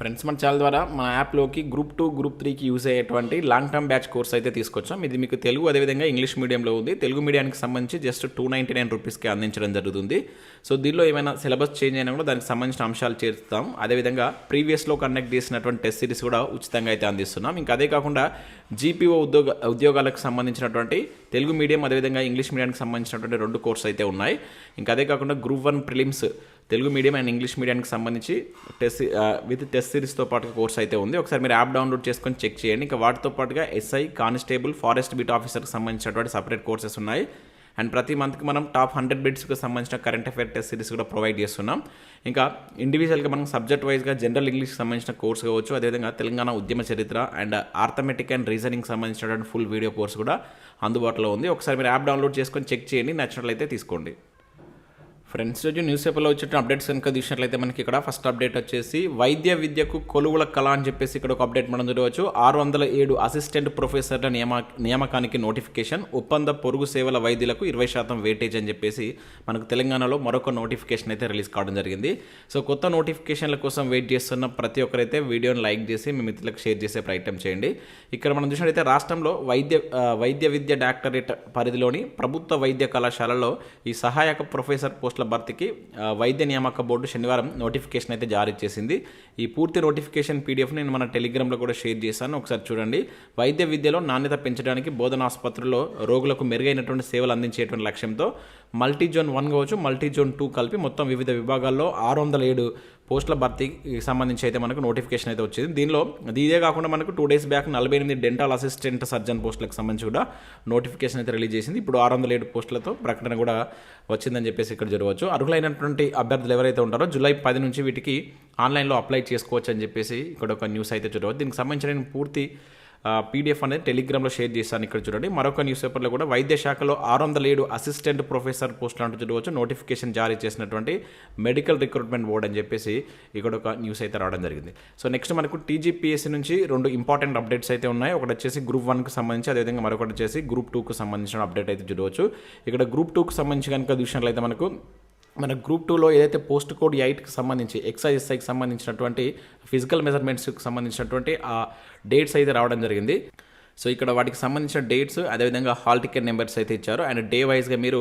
Friends మన channel ద్వారా మన యాప్లోకి గ్రూప్ టూ గ్రూప్ త్రీకి యూజ్ అయ్యేటువంటి లాంగ్ టర్మ్ బ్యాచ్ కోర్స్ అయితే తీసుకొచ్చాం. ఇది మీకు తెలుగు అదేవిధంగా ఇంగ్లీష్ మీడియంలో ఉంది. తెలుగు మీడియానికి సంబంధించి జస్ట్ టూ నైంటీ నైన్ రూపీస్కి అందించడం జరుగుతుంది. సో దీనిలో ఏమైనా సిలబస్ చేంజ్ అయినా కూడా దానికి సంబంధించిన అంశాలు చేరుతాం అదేవిధంగా ప్రీవియస్లో కండక్ట్ చేసినటువంటి టెస్ట్ సిరీస్ కూడా ఉచితంగా అయితే అందిస్తున్నాం. ఇంకా అదే కాకుండా జీపీఓ ఉద్యోగ ఉద్యోగాలకు సంబంధించినటువంటి తెలుగు మీడియం అదేవిధంగా ఇంగ్లీష్ మీడియానికి సంబంధించినటువంటి రెండు కోర్స్ అయితే ఉన్నాయి. ఇంకా అదే కాకుండా group one prelims Telugu medium and English మీడియానికి సంబంధించి టెస్ట్ విత్ టెస్ట్ సిరీస్తో పాటు కోర్స్ అయితే ఉంది. ఒకసారి మీరు యాప్ డౌన్లోడ్ చేసుకొని చెక్ చేయండి. ఇంకా వాటితో పాటుగా ఎస్ఐ కానిస్టేబుల్ ఫారెస్ట్ బీట్ ఆఫీసర్కి సంబంధించినటువంటి సపరేట్ కోర్సెస్ ఉన్నాయి. అండ్ ప్రతి మంత్కి మనం టాప్ హండ్రెడ్ బిట్స్కి సంబంధించిన కరెంట్ అఫైర్ టెస్ట్ సిరీస్ కూడా ప్రొవైడ్ చేస్తున్నాం. ఇంకా ఇండివిజువల్గా మనం సబ్జెక్ట్ వైజ్గా జనరల్ ఇంగ్లీష్కి సంబంధించిన కోర్స్ కావచ్చు అదేవిధంగా తెలంగాణ ఉద్యమ చరిత్ర అండ్ ఆర్థమెటిక్ అండ్ రీజనింగ్ సంబంధించినటువంటి ఫుల్ వీడియో కోర్స్ కూడా అందుబాటులో ఉంది. ఒకసారి మీరు యాప్ డౌన్లోడ్ చేసుకొని చెక్ చేయండి. నచ్చినట్లయితే తీసుకోండి. ఫ్రెండ్స్ రోజు న్యూస్ పేపర్లో వచ్చిన అప్డేట్స్ కనుక చూసినట్లయితే మనకి ఇక్కడ ఫస్ట్ అప్డేట్ వచ్చేసి వైద్య విద్యకు కొలువుల కళ అని చెప్పేసి ఇక్కడ ఒక అప్డేట్ మనం చూడవచ్చు. ఆరు వందల ఏడు అసిస్టెంట్ ప్రొఫెసర్ల నియమ నియామకానికి నోటిఫికేషన్ ఒప్పంద పొరుగు సేవల వైద్యులకు ఇరవై శాతం వెయిటేజ్ అని చెప్పేసి మనకు తెలంగాణలో మరొక నోటిఫికేషన్ అయితే రిలీజ్ కావడం జరిగింది. సో కొత్త నోటిఫికేషన్ల కోసం వెయిట్ చేస్తున్న ప్రతి ఒక్కరైతే వీడియోని లైక్ చేసి మీ మిత్రులకు షేర్ చేసే ప్రయత్నం చేయండి. ఇక్కడ మనం చూసినట్లయితే రాష్ట్రంలో వైద్య వైద్య విద్య డాక్టరేట్ పరిధిలోని ప్రభుత్వ వైద్య కళాశాలలో ఈ సహాయక ప్రొఫెసర్ పోస్టుల భర్తీకి వైద్య నియామక బోర్డు శనివారం నోటిఫికేషన్ అయితే జారీ చేసింది. ఈ పూర్తి నోటిఫికేషన్ పీడిఎఫ్ నేను మన టెలిగ్రామ్లో కూడా షేర్ చేశాను. ఒకసారి చూడండి. వైద్య విద్యలో నాణ్యత పెంచడానికి బోధన ఆసుపత్రుల్లో రోగులకు మెరుగైనటువంటి సేవలు అందించేటువంటి లక్ష్యంతో మల్టీ జోన్ వన్ కావచ్చు మల్టీ జోన్ టూ కలిపి మొత్తం వివిధ విభాగాల్లో ఆరు వందల ఏడు పోస్టుల భర్తీకి సంబంధించి అయితే మనకు నోటిఫికేషన్ అయితే వచ్చింది. దీనిలో ఇదే కాకుండా మనకు టూ డేస్ బ్యాక్ నలభై ఎనిమిది డెంటల్ అసిస్టెంట్ సర్జన్ పోస్టులకు సంబంధించి కూడా నోటిఫికేషన్ అయితే రిలీజ్ చేసింది. ఇప్పుడు ఆరు వందల ఏడు పోస్టులతో ప్రకటన కూడా వచ్చిందని చెప్పేసి ఇక్కడ జరగవచ్చు. అర్హులైనటువంటి అభ్యర్థులు ఎవరైతే ఉంటారో జూలై పది నుంచి వీటికి ఆన్లైన్లో అప్లై చేసుకోవచ్చు అని చెప్పేసి ఇక్కడ ఒక న్యూస్ అయితే చూడవచ్చు దీనికి సంబంధించిన పూర్తి పీడిఎఫ్ అనేది టెలిగ్రామ్లో షేర్ చేశాను ఇక్కడ చూడండి. మరొక న్యూస్ పేపర్లో కూడా వైద్య శాఖలో ఆరు వందల ఏడు అసిస్టెంట్ ప్రొఫెసర్ పోస్టులు అంటూ చూడవచ్చు. నోటిఫికేషన్ జారీ చేసినటువంటి మెడికల్ రిక్రూట్మెంట్ బోర్డ్ అని చెప్పేసి ఇక్కడ ఒక న్యూస్ అయితే రావడం జరిగింది. సో నెక్స్ట్ మనకు టీజీపీఎస్సీ నుంచి రెండు ఇంపార్టెంట్ అప్డేట్స్ అయితే ఉన్నాయి. ఒకటి వచ్చేసి గ్రూప్ వన్కి సంబంధించి అదేవిధంగా మరొకటి వచ్చేసి గ్రూప్ టూకు సంబంధించిన అప్డేట్ అయితే చూడవచ్చు. ఇక్కడ గ్రూప్ టూకు సంబంధించి కనుక చూసినట్లయితే మనకు మన గ్రూప్ టూలో ఏదైతే పోస్ట్ కోడ్ ఎయిట్కి సంబంధించి ఎక్స్ఐఎస్ఐకి సంబంధించినటువంటి ఫిజికల్ మెజర్మెంట్స్కి సంబంధించినటువంటి ఆ డేట్స్ అయితే రావడం జరిగింది. సో ఇక్కడ వాటికి సంబంధించిన డేట్స్ అదేవిధంగా హాల్ టికెట్ నెంబర్స్ అయితే ఇచ్చారు. అండ్ డే వైజ్గా మీరు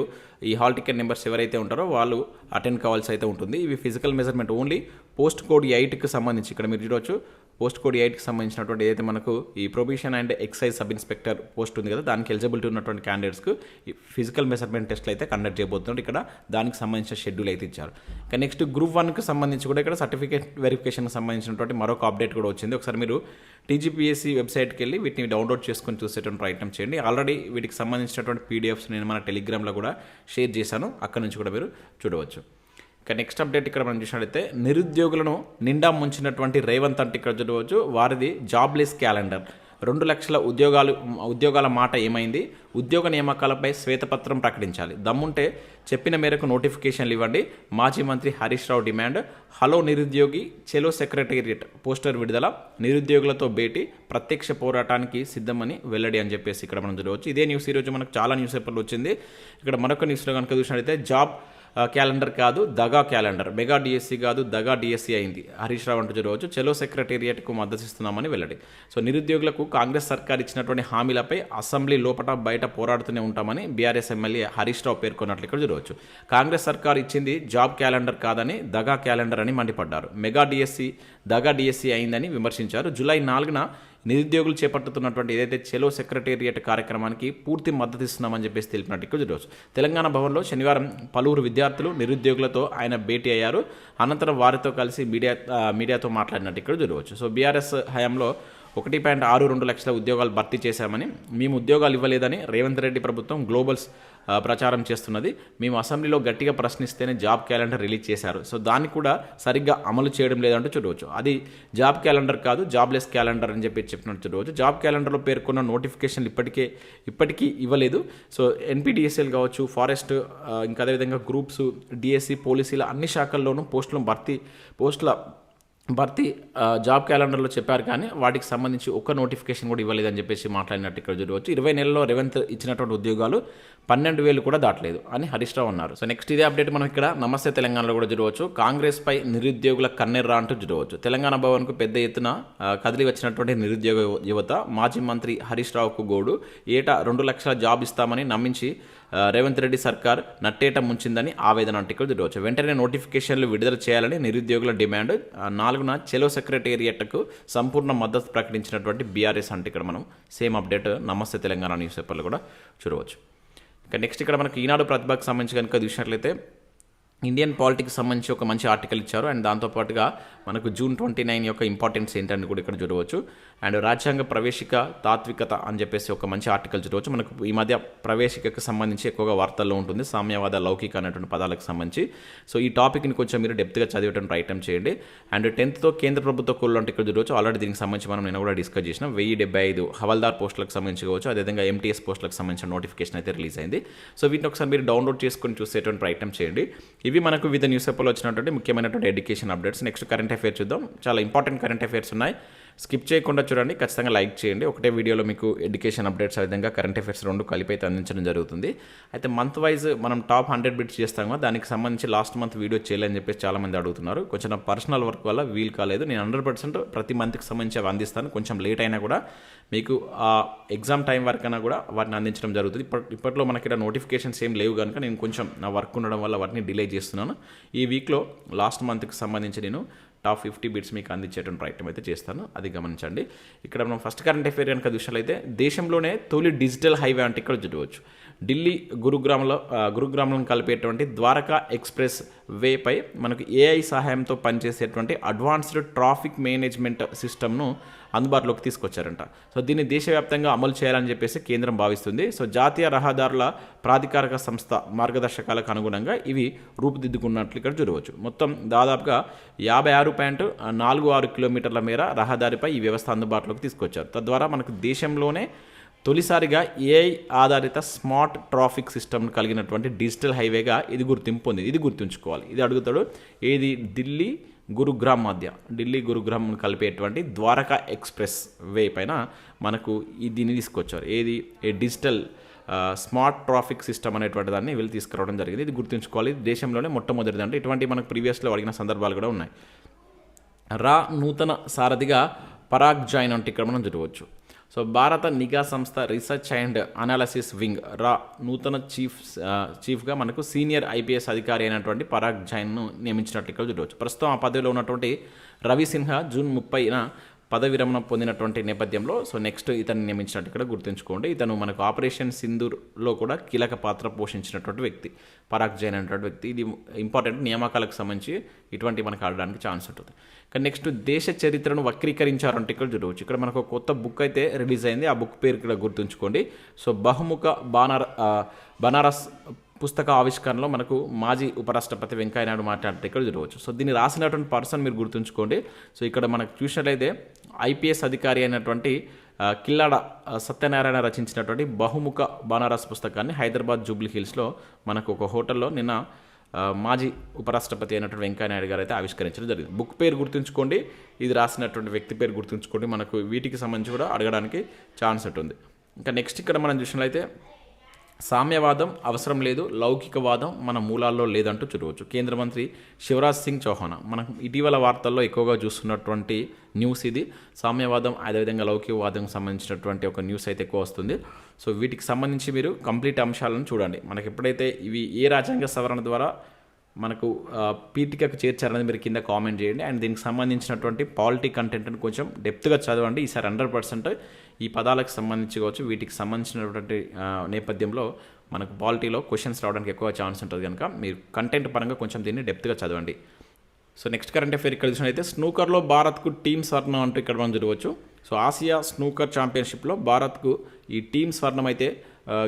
ఈ హాల్ టికెట్ నెంబర్స్ ఎవరైతే ఉంటారో వాళ్ళు అటెండ్ కావాల్సి అయితే ఉంటుంది. ఇవి physical measurement only post code ఎయిట్కి సంబంధించి. ఇక్కడ మీరు చూడవచ్చు పోస్ట్ కోడ్ ఎయిట్కి సంబంధించినటువంటి ఏదైతే మనకు ఈ prohibition and excise sub inspector post ఉంది కదా దానికి ఎలిజిబిలిటీ ఉన్నటువంటి క్యాండిడేట్స్కు ఈ ఫిజికల్ మెజర్మెంట్ టెస్ట్లు అయితే కండక్ట్ చేయబోతున్నారు. ఇక్కడ దానికి సంబంధించిన షెడ్యూల్ అయితే ఇచ్చారు. ఇంకా నెక్స్ట్ గ్రూప్ వన్కి సంబంధించి కూడా ఇక్కడ సర్టిఫికేట్ వెరిఫికేషన్కి సంబంధించినటువంటి మరొక అప్డేట్ కూడా వచ్చింది. ఒకసారి మీరు టీజీపీఎస్సీ వెబ్సైట్కి వెళ్ళి వీటిని డౌన్లోడ్ చేసుకొని చూసేటువంటి ప్రయత్నం చేయండి. ఆల్రెడీ వీటికి సంబంధించినటువంటి పీడిఎఫ్స్ నేను మన టెలిగ్రామ్లో కూడా షేర్ చేశాను. అక్కడ నుంచి కూడా మీరు చూడవచ్చు. ఇక నెక్స్ట్ అప్డేట్ ఇక్కడ మనం చూసినట్లయితే నిరుద్యోగులను నిండా ముంచినటువంటి రేవంత్ అంటే ఇక్కడ చూడవచ్చు. వారిది జాబ్లెస్ క్యాలెండర్ రెండు లక్షల ఉద్యోగాలు ఉద్యోగాల మాట ఏమైంది? ఉద్యోగ నియామకాలపై శ్వేతపత్రం ప్రకటించాలి. దమ్ముంటే చెప్పిన మేరకు నోటిఫికేషన్లు ఇవ్వండి. మాజీ మంత్రి హరీష్ రావు డిమాండ్. హలో నిరుద్యోగి చెలో సెక్రటేరియట్ పోస్టర్ విడుదల. నిరుద్యోగులతో భేటీ. ప్రత్యక్ష పోరాటానికి సిద్ధమని వెల్లడి అని చెప్పేసి ఇక్కడ మనం చూడవచ్చు. ఇదే న్యూస్ ఈరోజు మనకు చాలా న్యూస్ పేపర్లు వచ్చింది. ఇక్కడ మరొక న్యూస్లో కనుక చూసినట్లయితే జాబ్ క్యాలెండర్ కాదు దగా క్యాలెండర్. మెగా డిఎస్సి కాదు దగా డిఎస్సి అయింది. హరీష్ రావు అంటూ చూడవచ్చు చెలో సెక్రటేరియట్కు మద్దతు ఇస్తున్నామని వెల్లడి. సో నిరుద్యోగులకు కాంగ్రెస్ సర్కార్ ఇచ్చినటువంటి హామీలపై అసెంబ్లీ లోపల బయట పోరాడుతూనే ఉంటామని బీఆర్ఎస్ ఎమ్మెల్యే హరీష్ రావు పేర్కొన్నట్లు ఇక్కడ చూడవచ్చు. కాంగ్రెస్ సర్కార్ ఇచ్చింది జాబ్ క్యాలెండర్ కాదని దగా క్యాలెండర్ అని మండిపడ్డారు. మెగా డిఎస్సి దగా డిఎస్సి అయిందని విమర్శించారు. జూలై నాలుగున నిరుద్యోగులు చేపట్టుతున్నటువంటి ఏదైతే చెలో సెక్రటేరియట్ కార్యక్రమానికి పూర్తి మద్దతు ఇస్తున్నామని చెప్పేసి తెలిపినట్టు ఇక్కడ చూడవచ్చు. తెలంగాణ భవన్లో శనివారం పలువురు విద్యార్థులు నిరుద్యోగులతో ఆయన భేటీ అయ్యారు. అనంతరం వారితో కలిసి మీడియా మీడియాతో మాట్లాడినట్టు ఇక్కడ చూడవచ్చు. సో బీఆర్ఎస్ హయాంలో ఒకటి పాయింట్ ఆరు రెండు లక్షల ఉద్యోగాలు భర్తీ చేశామని మేము ఉద్యోగాలు ఇవ్వలేదని రేవంత్ రెడ్డి ప్రభుత్వం గ్లోబల్స్ ప్రచారం చేస్తున్నది. మేము అసెంబ్లీలో గట్టిగా ప్రశ్నిస్తేనే జాబ్ క్యాలెండర్ రిలీజ్ చేశారు. సో దాన్ని కూడా సరిగ్గా అమలు చేయడం లేదంటూ చూడవచ్చు. అది జాబ్ క్యాలెండర్ కాదు జాబ్లెస్ క్యాలెండర్ అని చెప్పి చెప్పినట్టు చూడవచ్చు. జాబ్ క్యాలెండర్లో పేర్కొన్న నోటిఫికేషన్లు ఇప్పటికే ఇప్పటికీ ఇవ్వలేదు. సో ఎన్పిడిఎస్ఎల్ కావచ్చు ఫారెస్ట్ ఇంకా అదేవిధంగా గ్రూప్స్ డిఎస్సి పోలీసుల అన్ని శాఖల్లోనూ పోస్టులను భర్తీ పోస్టుల భర్తీ జాబ్ క్యాలెండర్లో చెప్పారు కానీ వాటికి సంబంధించి ఒక్క నోటిఫికేషన్ కూడా ఇవ్వలేదని చెప్పేసి మాట్లాడినట్టు ఇక్కడ చూడవచ్చు. ఇరవై నెలల్లో రేవంత్ ఇచ్చినటువంటి ఉద్యోగాలు పన్నెండు వేలు కూడా దాటలేదు అని హరీష్ రావు అన్నారు. సో నెక్స్ట్ ఇదే అప్డేట్ మనం ఇక్కడ నమస్తే తెలంగాణలో కూడా చూడవచ్చు. కాంగ్రెస్ పై నిరుద్యోగుల కన్నెర్రా అంటూ చూడవచ్చు. తెలంగాణ భవన్కు పెద్ద ఎత్తున కదిలి వచ్చినటువంటి నిరుద్యోగ యువత మాజీ మంత్రి హరీష్ రావుకు గోడు. ఏటా రెండు లక్షల జాబ్ ఇస్తామని నమ్మించి రేవంత్ రెడ్డి సర్కార్ నట్టేట ముంచిందని ఆవేదన అంటే ఇక్కడ చూడవచ్చు వెంటనే నోటిఫికేషన్లు విడుదల చేయాలని నిరుద్యోగుల డిమాండ్. నాలుగున చెలో సెక్రటేరియట్కు సంపూర్ణ మద్దతు ప్రకటించినటువంటి బీఆర్ఎస్ అంటే ఇక్కడ మనం సేమ్ అప్డేట్ నమస్తే తెలంగాణ న్యూస్ పేపర్లు కూడా చూడవచ్చు. ఇంకా నెక్స్ట్ ఇక్కడ మనకి ఈనాడు ప్రతిభకు సంబంధించి కనుక చూసినట్లయితే ఇండియన్ పాలిటిక్స్ సంబంధించి ఒక మంచి ఆర్టికల్ ఇచ్చారు. అండ్ దాంతోపాటుగా మనకు జూన్ ట్వంటీ నైన్ యొక్క ఇంపార్టెన్స్ ఏంటని కూడా ఇక్కడ చూడవచ్చు. అండ్ రాజ్యాంగ ప్రవేశిక తాత్వికత అని చెప్పేసి ఒక మంచి ఆర్టికల్ చూడవచ్చు. మనకు ఈ మధ్య ప్రవేశికకు సంబంధించి ఎక్కువగా వార్తల్లో ఉంటుంది. సామ్యవాద లౌకిక అనేటువంటి పదాలకు సంబంధించి. సో ఈ టాపిక్ని కొంచెం మీరు డెప్త్గా చదివేటువంటి ప్రయత్నం చేయండి. అండ్ టెన్త్తో కేంద్ర ప్రభుత్వ కోళ్ళు అంటే ఇక్కడ చూడవచ్చు. ఆల్రెడీ దీనికి సంబంధించి మనం నేను కూడా డిస్కస్ చేసిన. వెయ్యి డెబ్బై ఐదు హవల్దార్ పోస్టులకు సంబంధించి కావచ్చు. అదేవిధంగా ఎంటీఎస్ పోస్టులకు సంబంధించిన నోటిఫికేషన్ అయితే రిలీజ్ అయింది. సో వీటిని ఒకసారి మీరు డౌన్లోడ్ చేసుకొని చూసేటువంటి ప్రయత్నం చేయండి. ఇవి మనకు వివిధ న్యూస్ పేపర్లో వచ్చినటువంటి ముఖ్యమైనటువంటి education updates. Next current affairs చూద్దాం. చాలా ఇంపార్టెంట్ కరెంట్ అఫైర్స్ ఉన్నాయి. స్కిప్ చేయకుండా చూడండి. ఖచ్చితంగా లైక్ చేయండి. ఒకటే వీడియోలో మీకు ఎడ్యుకేషన్ అప్డేట్స్ ఆ విధంగా కరెంట్ అఫైర్స్ రెండు కలిపి అయితే అందించడం జరుగుతుంది. అయితే మంత్ వైజ్ మనం టాప్ హండ్రెడ్ బిట్స్ చేస్తాం కదా దానికి సంబంధించి లాస్ట్ మంత్ వీడియో చేయాలని చెప్పేసి చాలా మంది అడుగుతున్నారు. కొంచెం పర్సనల్ వర్క్ వల్ల వీలు కాలేదు. నేను హండ్రెడ్ పర్సెంట్ ప్రతి మంత్కి సంబంధించి అవి అందిస్తాను. కొంచెం లేట్ అయినా కూడా మీకు ఆ ఎగ్జామ్ టైం వరకు అయినా కూడా వాటిని అందించడం జరుగుతుంది. ఇప్పటి ఇప్పట్లో మనకి ఇక్కడ నోటిఫికేషన్స్ ఏం లేవు కనుక నేను కొంచెం నా వర్క్ ఉండడం వల్ల వాటిని డిలే చేస్తున్నాను. ఈ వీక్లో లాస్ట్ మంత్కి సంబంధించి నేను టాప్ ఫిఫ్టీ బిట్స్ మీకు అందించేటువంటి ప్రయత్నం అయితే చేస్తాను. అది గమనించండి. ఇక్కడ మనం ఫస్ట్ కరెంట్ అఫేర్ కనుక చూసినట్లయితే దేశంలోనే తొలి డిజిటల్ హైవే అంటే ఇక్కడ చూడవచ్చు. ఢిల్లీ గురుగ్రామ్లో గురుగ్రామంలో గురుగ్రామ్లను కలిపేటువంటి ద్వారకా ఎక్స్ప్రెస్ వేపై మనకు ఏఐ సహాయంతో పనిచేసేటువంటి అడ్వాన్స్డ్ ట్రాఫిక్ మేనేజ్మెంట్ సిస్టమ్ను అందుబాటులోకి తీసుకొచ్చారంట. సో దీన్ని దేశవ్యాప్తంగా అమలు చేయాలని చెప్పేసి కేంద్రం భావిస్తుంది. సో జాతీయ రహదారుల ప్రాధికారిక సంస్థ మార్గదర్శకాలకు అనుగుణంగా ఇవి రూపుదిద్దుకున్నట్లు ఇక్కడ చూడవచ్చు. మొత్తం దాదాపుగా యాభై ఆరు పాయింట్ నాలుగు ఆరు కిలోమీటర్ల మేర రహదారిపై ఈ వ్యవస్థ అందుబాటులోకి తీసుకొచ్చారు. తద్వారా మనకు దేశంలోనే తొలిసారిగా ఏఐ ఆధారిత స్మార్ట్ ట్రాఫిక్ సిస్టమ్ కలిగినటువంటి డిజిటల్ హైవేగా ఇది గుర్తింపు పొందింది. ఇది గుర్తుంచుకోవాలి. ఇది అడుగుతాడు ఏది? ఢిల్లీ గురుగ్రామ్ మధ్య. ఢిల్లీ గురుగ్రామ్ కలిపేటువంటి ద్వారకా ఎక్స్ప్రెస్ వే పైన మనకు ఈ దీన్ని తీసుకొచ్చారు. ఏది? ఏ డిజిటల్ స్మార్ట్ ట్రాఫిక్ సిస్టమ్ అనేటువంటి దాన్ని వీళ్ళు తీసుకురావడం జరిగింది. ఇది గుర్తుంచుకోవాలి. ఇది దేశంలోనే మొట్టమొదటిది అంటే ఇటువంటి మనకు ప్రీవియస్లో అడిగిన సందర్భాలు కూడా ఉన్నాయి. రా నూతన సారథిగా పరాగ్ జాయిన్ అంటే ఇక్కడ మనం చూడవచ్చు. సో భారత నిఘా సంస్థ రీసెర్చ్ అండ్ అనాలసిస్ వింగ్ రా నూతన చీఫ్ చీఫ్గా మనకు సీనియర్ ఐపీఎస్ అధికారి అయినటువంటి పరాగ్ జైన్ను నియమించినట్టు ఇక్కడ చూడవచ్చు. ప్రస్తుతం ఆ పదవిలో ఉన్నటువంటి రవి సిన్హా జూన్ ముప్పైన పదవి విరమణ పొందినటువంటి నేపథ్యంలో సో నెక్స్ట్ ఇతను నియమించినట్టు ఇక్కడ గుర్తుంచుకోండి. ఇతను మనకు ఆపరేషన్ సింధూర్లో కూడా కీలక పాత్ర పోషించినటువంటి వ్యక్తి పరాగ్ జైన్ అనేటువంటి వ్యక్తి. ఇది ఇంపార్టెంట్ నియామకాలకు సంబంధించి ఇటువంటి మనకు ఆడడానికి ఛాన్స్ ఉంటుంది. కానీ నెక్స్ట్ దేశ చరిత్రను వక్రీకరించారంటే ఇక్కడ చూడవచ్చు. ఇక్కడ మనకు కొత్త బుక్ అయితే రిలీజ్ అయింది. ఆ బుక్ పేరు ఇక్కడ గుర్తుంచుకోండి. సో బహుముఖ బానార బనారస్ పుస్తక ఆవిష్కరణలో మనకు మాజీ ఉపరాష్ట్రపతి వెంకయ్యనాయుడు మాట్లాడితే ఇక్కడ చూడవచ్చు సో దీన్ని రాసినటువంటి పర్సన్ మీరు గుర్తుంచుకోండి. సో ఇక్కడ మనకు చూసినట్లయితే ఐపీఎస్ అధికారి అయినటువంటి కిల్లాడ సత్యనారాయణ రచించినటువంటి బహుముఖ బనారస్ పుస్తకాన్ని హైదరాబాద్ జూబ్లీ హిల్స్లో మనకు ఒక హోటల్లో నిన్న మాజీ ఉపరాష్ట్రపతి అయినటువంటి వెంకయ్యనాయుడు గారు అయితే ఆవిష్కరించడం జరిగింది. బుక్ పేరు గుర్తుంచుకోండి. ఇది రాసినటువంటి వ్యక్తి పేరు గుర్తుంచుకోండి. మనకు వీటికి సంబంధించి కూడా అడగడానికి ఛాన్స్ ఉంటుంది. ఇంకా నెక్స్ట్ ఇక్కడ మనం చూసినట్లయితే సామ్యవాదం అవసరం లేదు లౌకికవాదం మన మూలాల్లో లేదంటూ చూడవచ్చు. కేంద్ర మంత్రి శివరాజ్ సింగ్ చౌహాన్ మనం ఇటీవల వార్తల్లో ఎక్కువగా చూస్తున్నటువంటి న్యూస్ ఇది. సామ్యవాదం అదేవిధంగా లౌకికవాదం సంబంధించినటువంటి ఒక న్యూస్ అయితే ఎక్కువ వస్తుంది. సో వీటికి సంబంధించి మీరు కంప్లీట్ అంశాలను చూడండి. మనకి ఎప్పుడైతే ఇవి ఏ రాజ్యాంగ సవరణ ద్వారా మనకు పీఠికకు చేర్చారనేది మీరు కింద కామెంట్ చేయండి. అండ్ దీనికి సంబంధించినటువంటి పాలిటీ కంటెంట్ని కొంచెం డెప్త్గా చదవండి. ఈసారి హండ్రెడ్ పర్సెంట్ ఈ పదాలకు సంబంధించి కావచ్చు వీటికి సంబంధించినటువంటి నేపథ్యంలో మనకు పాలిటీలో క్వశ్చన్స్ రావడానికి ఎక్కువ ఛాన్స్ ఉంటుంది కనుక మీరు కంటెంట్ పరంగా కొంచెం దీన్ని డెప్త్గా చదవండి. సో నెక్స్ట్ కరెంట్ అఫేర్ ఇక్కడ చూసినట్లయితే స్నూకర్లో భారత్కు టీమ్ స్వర్ణం అంటూ ఇక్కడ మనం చూడవచ్చు. సో ఆసియా స్నూకర్ ఛాంపియన్షిప్లో భారత్కు ఈ టీమ్ స్వర్ణం అయితే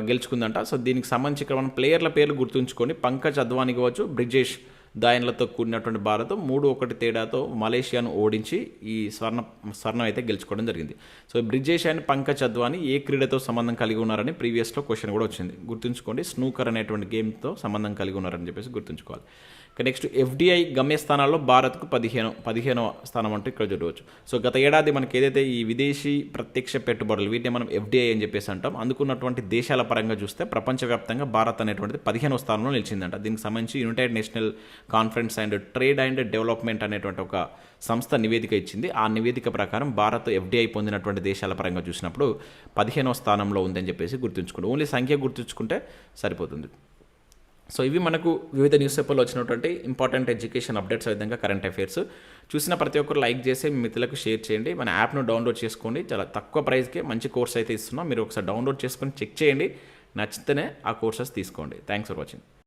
గెలుచుకుందంట. సో దీనికి సంబంధించి ఇక్కడ మనం ప్లేయర్ల పేర్లు గుర్తుంచుకొని పంకజ్ అద్వానీ కావచ్చు బ్రిజేష్ దాయన్లతో కూడినటువంటి భారత్ మూడు ఒకటి తేడాతో మలేషియాను ఓడించి ఈ స్వర్ణ స్వర్ణం అయితే గెలుచుకోవడం జరిగింది. సో బ్రిజేష్ అండ్ పంకజ్ అద్వానీ ఏ క్రీడతో సంబంధం కలిగి ఉన్నారని ప్రీవియస్లో క్వశ్చన్ కూడా వచ్చింది. గుర్తుంచుకోండి స్నూకర్ అనేటువంటి గేమ్తో సంబంధం కలిగి ఉన్నారని చెప్పేసి గుర్తుంచుకోవాలి. ఇక నెక్స్ట్ ఎఫ్డిఐ గమ్యస్థానాల్లో భారత్కు పదిహేను పదిహేనవ స్థానం అంటూ ఇక్కడ చూడవచ్చు. సో గత ఏడాది మనకి ఏదైతే ఈ విదేశీ ప్రత్యక్ష పెట్టుబడులు వీటిని మనం ఎఫ్డిఐ అని చెప్పేసి అంటాం. అందుకున్నటువంటి దేశాల పరంగా చూస్తే ప్రపంచవ్యాప్తంగా భారత్ అనేటువంటిది పదిహేనవ స్థానంలో నిలిచిందంట. దీనికి సంబంధించి united national conference and trade and development అనేటువంటి ఒక సంస్థ నివేదిక ఇచ్చింది. ఆ నివేదిక ప్రకారం భారత్ ఎఫ్డిఐ పొందినటువంటి దేశాల పరంగా చూసినప్పుడు పదిహేనవ స్థానంలో ఉందని చెప్పేసి గుర్తుంచుకోండి. ఓన్లీ సంఖ్య గుర్తుంచుకుంటే సరిపోతుంది. సో ఇవి మనకు వివిధ న్యూస్ పేపర్లో వచ్చినటువంటి ఇంపార్టెంట్ ఎడ్యుకేషన్ అప్డేట్స్ విధంగా కరెంట్ అఫైర్స్ చూసిన ప్రతి ఒక్కరు లైక్ చేసి మీ మిత్రులకు షేర్ చేయండి. మన యాప్ను డౌన్లోడ్ చేసుకోండి. చాలా తక్కువ ప్రైస్కే మంచి కోర్స్ అయితే ఇస్తున్నాం. మీరు ఒకసారి డౌన్లోడ్ చేసుకొని చెక్ చేయండి. నచ్చితేనే ఆ కోర్సెస్ తీసుకోండి. Thanks for watching